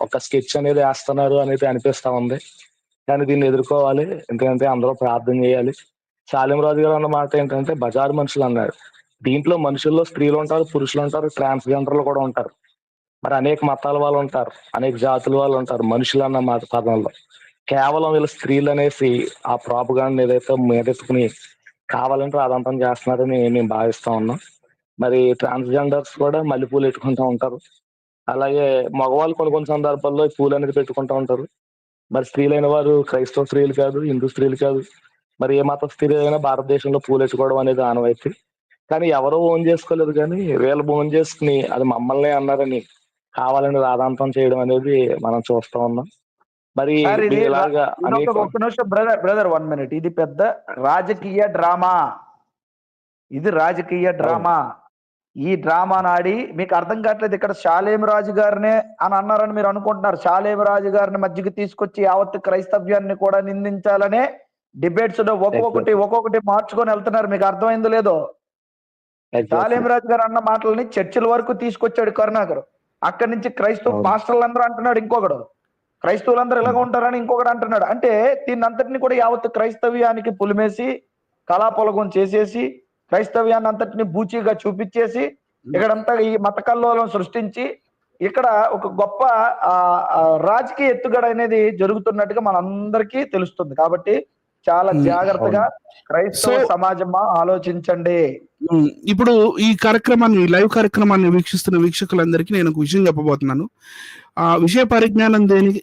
ఒక స్కెచ్ అనేది వేస్తున్నారు అనేది అనిపిస్తా ఉంది. కానీ దీన్ని ఎదుర్కోవాలి. ఎందుకంటే అందరూ ప్రార్థన చేయాలి. శాలిం రాజు గారు అన్న మాట ఏంటంటే బజార్ మనుషులు అన్నారు. దీంట్లో మనుషుల్లో స్త్రీలు ఉంటారు పురుషులు ఉంటారు ట్రాన్స్జెండర్లు కూడా ఉంటారు. మరి అనేక మతాల వాళ్ళు ఉంటారు అనేక జాతుల వాళ్ళు ఉంటారు మనుషులు అన్న మాట పదంలో. కేవలం వీళ్ళు స్త్రీలు అనేసి ఆ ప్రాపగాండ్ ఏదైతే మీదెత్తుకుని కావాలంటే రాదంతం చేస్తున్నారని మేము భావిస్తా ఉన్నాం. మరి ట్రాన్స్జెండర్స్ కూడా మల్లెపూలు పెట్టుకుంటూ ఉంటారు. అలాగే మగవాళ్ళు కొన్ని కొన్ని సందర్భాల్లో పూలు అనేది పెట్టుకుంటూ ఉంటారు. మరి స్త్రీలైన వారు క్రైస్తవ స్త్రీలు కాదు హిందూ స్త్రీలు కాదు మరి ఏ మత స్త్రీ అయినా భారతదేశంలో పూలు పెట్టుకోవడం అనేది ఆనవాయితీ. కానీ ఎవరో ఓన్ చేసుకోలేదు కానీ వీళ్ళు ఓన్ చేసుకుని అది మమ్మల్ని అన్నారని కావాలని రాధాంతం చేయడం అనేది మనం చూస్తా ఉన్నాం. మరి ఇలాగా ఒక్క నిమిషం బ్రదర్ బ్రదర్ వన్ మినిట్. ఇది పెద్ద రాజకీయ డ్రామా. ఇది రాజకీయ డ్రామా. ఈ డ్రామా నాడి మీకు అర్థం కావట్లేదు ఇక్కడ శాలేం రాజు గారినే అని అన్నారని మీరు అనుకుంటున్నారు. శాలేం రాజు గారిని మధ్యకి తీసుకొచ్చి యావత్ క్రైస్తవ్యాన్ని కూడా నిందించాలనే డిబేట్స్లో ఒక్కొక్కటి ఒక్కొక్కటి మార్చుకొని వెళ్తున్నారు. మీకు అర్థమైందో లేదో? శాలేం రాజు గారు అన్న మాటలని చర్చిల వరకు తీసుకొచ్చాడు కరుణాకర్. అక్కడి నుంచి క్రైస్తవ అవును. పాస్టర్లు అందరూ అంటున్నాడు ఇంకొకడు. క్రైస్తవులందరూ ఇలాగ ఉంటారని ఇంకొకటి అంటున్నాడు. అంటే దీన్ని అంతటిని కూడా యావత్ క్రైస్తవ్యానికి పులిమేసి కళాపొలగం చేసేసి క్రైస్తవ్యాన్ని అంతటిని బూచీగా చూపించేసి ఇక్కడంతా ఈ మత కల్లోలం సృష్టించి ఇక్కడ ఒక గొప్ప ఆ, రాజకీయ ఎత్తుగడ అనేది జరుగుతున్నట్టుగా మనందరికీ తెలుస్తుంది. కాబట్టి చాలా జాగ్రత్తగా క్రైస్తవ సమాజమా ఆలోచించండి. ఇప్పుడు ఈ కార్యక్రమాన్ని ఈ లైవ్ కార్యక్రమాన్ని వీక్షిస్తున్న వీక్షకులందరికీ నేను ఒక విషయం చెప్పబోతున్నాను. ఆ విషయ పరిజ్ఞానం దేనికి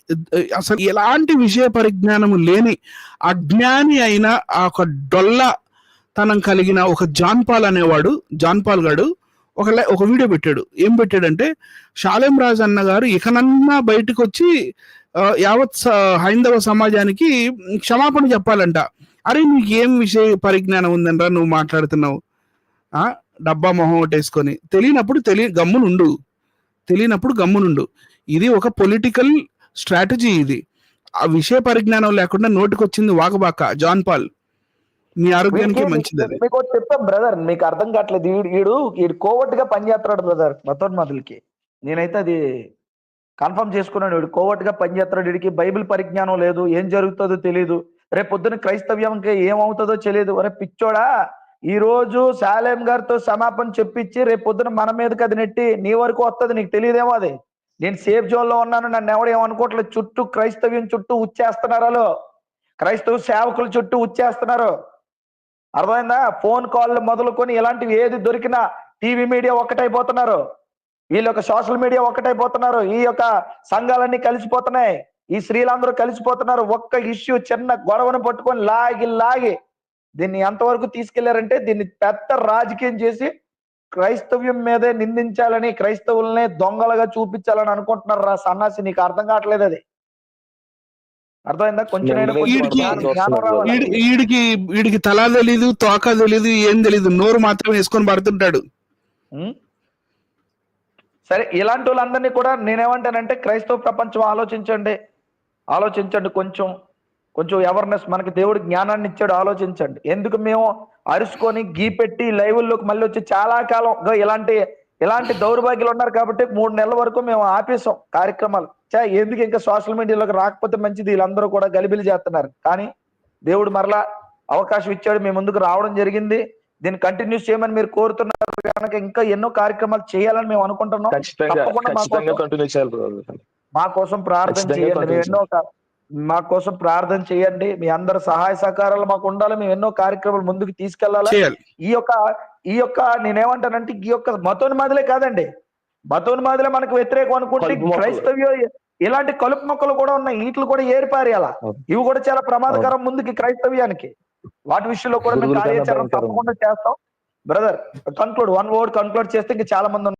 అసలు ఎలాంటి విషయ పరిజ్ఞానం లేని అజ్ఞాని అయిన ఆ ఒక డొల్ల తనం కలిగిన ఒక జాన్పాల్ అనేవాడు జాన్పాల్ గాడు ఒక లై- ఒక వీడియో పెట్టాడు. ఏం పెట్టాడంటే షాలేం రాజ్ అన్న గారు ఇకనన్నా బయటకు వచ్చి యావత్ హైందవ సమాజానికి క్షమాపణ చెప్పాలంట. అరే నీకు ఏం విషయ పరిజ్ఞానం ఉందనరా నువ్వు మాట్లాడుతున్నావు? డబ్బా మొహం ఒకటేసుకొని. తెలియనప్పుడు తెలియ గమ్మునుండు. తెలియనప్పుడు గమ్మునుండు. ఇది ఒక పొలిటికల్ స్ట్రాటజీ ఇది. ఆ విషయ పరిజ్ఞానం లేకుండా నోటికొచ్చింది వాకబాక జాన్ పాల్. మీ ఆరోగ్యానికి మంచిది అది మీకు చెప్తాం బ్రదర్ మీకు అర్థం కావట్లేదు. వీడు వీడు వీడు కోవట్గా పనిచేస్తున్నాడు బ్రదర్ మతోన్మతులకి నేనైతే అది కన్ఫర్మ్ చేసుకున్నాను. వీడు కోవట్గా పనిచేస్తున్నాడు వీడికి బైబిల్ పరిజ్ఞానం లేదు. ఏం జరుగుతుందో తెలియదు రేపు పొద్దున క్రైస్తవ్యంకి ఏమవుతుందో తెలియదు అరే పిచ్చోడా ఈ రోజు శాలేం గారితో సమాపన చెప్పించి రేపు పొద్దున మన మీదకి అది నెట్టి నీ వరకు వస్తుంది నీకు తెలియదేమో అది. నేను సేఫ్ జోన్లో ఉన్నాను. నన్ను ఎవడు ఏమనుకోవట్లేదు. చుట్టూ క్రైస్తవ్యం చుట్టూ ఉచ్చేస్తున్నారు. క్రైస్తవ సేవకుల చుట్టూ ఉచ్చేస్తున్నారు. అర్థమైందా? ఫోన్ కాల్ మొదలుకొని ఇలాంటివి ఏది దొరికినా టీవీ మీడియా ఒక్కటైపోతున్నారు. వీళ్ళ యొక్క సోషల్ మీడియా ఒక్కటైపోతున్నారు. ఈ యొక్క సంఘాలన్నీ కలిసిపోతున్నాయి. ఈ స్త్రీలందరూ కలిసిపోతున్నారు. ఒక్క ఇష్యూ చిన్న గొడవను పట్టుకొని లాగి లాగి దీన్ని ఎంతవరకు తీసుకెళ్ళారంటే దీన్ని పెద్ద రాజకీయం చేసి క్రైస్తవ్యం మీదే నిందించాలని క్రైస్తవుల్నే దొంగలుగా చూపించాలని అనుకుంటున్నారు రా సన్నాసి? నీకు అర్థం కావట్లేదు అది. అర్థమైందా? కొంచెం వీడికి- తల తెలీదు తోక తెలీదు ఏం తెలీదు నోరు మాత్రం వేసుకొని పడుతుంటాడు? సరే ఇలాంటి వాళ్ళందరినీ కూడా నేనేమంటానంటే క్రైస్తవ ప్రపంచం ఆలోచించండి. ఆలోచించండి కొంచెం. కొంచెం అవేర్నెస్ మనకి దేవుడు జ్ఞానాన్ని ఇచ్చాడు ఆలోచించండి. ఎందుకు మేము అరుచుకొని గీ పెట్టి లైవ్ల్లోకి మళ్ళీ వచ్చి చాలా కాలం ఇలాంటి ఇలాంటి దౌర్భాగ్యులు ఉన్నారు కాబట్టి మూడు నెలల వరకు మేము ఆపేసాం కార్యక్రమాలు. ఎందుకు ఇంకా సోషల్ మీడియాలోకి రాకపోతే మంచిది వీళ్ళందరూ కూడా గలిబిలి చేస్తున్నారు. కానీ దేవుడు మరలా అవకాశం ఇచ్చాడు మీ ముందుకు రావడం జరిగింది. దీన్ని కంటిన్యూస్ చేయమని మీరు కోరుతున్నారు కనుక ఇంకా ఎన్నో కార్యక్రమాలు చేయాలని మేము అనుకుంటున్నాం. తప్పకుండా మా కోసం- కంటిన్యూ చేయాలి brother. మా కోసం ప్రార్థన చేయండి. ఎన్నో మా కోసం ప్రార్థన చేయండి. మీ అందరి సహాయ సహకారాలు మాకు ఉండాలి. మేము ఎన్నో కార్యక్రమాలు ముందుకు తీసుకెళ్ళాలి ఈ యొక్క ఈ యొక్క నేనేమంటానంటే ఈ యొక్క మతోన్మాదులే కాదండి. మతోన్మాదులే మనకు వ్యతిరేకం అనుకుంటే. క్రైస్తవ్యం ఇలాంటి కలుపు మొక్కలు కూడా ఉన్నాయి వీటిలు కూడా ఏరిపారేయాల అవును. ఇవి కూడా చాలా ప్రమాదకరం ముందుకి క్రైస్తవ్యానికి వాటి విషయంలో కూడా మేము కార్యాచరణ. తప్పకుండా చేస్తాం brother conclude one word conclude చేస్తే ఇంకా చాలా మంది ఉన్నారు.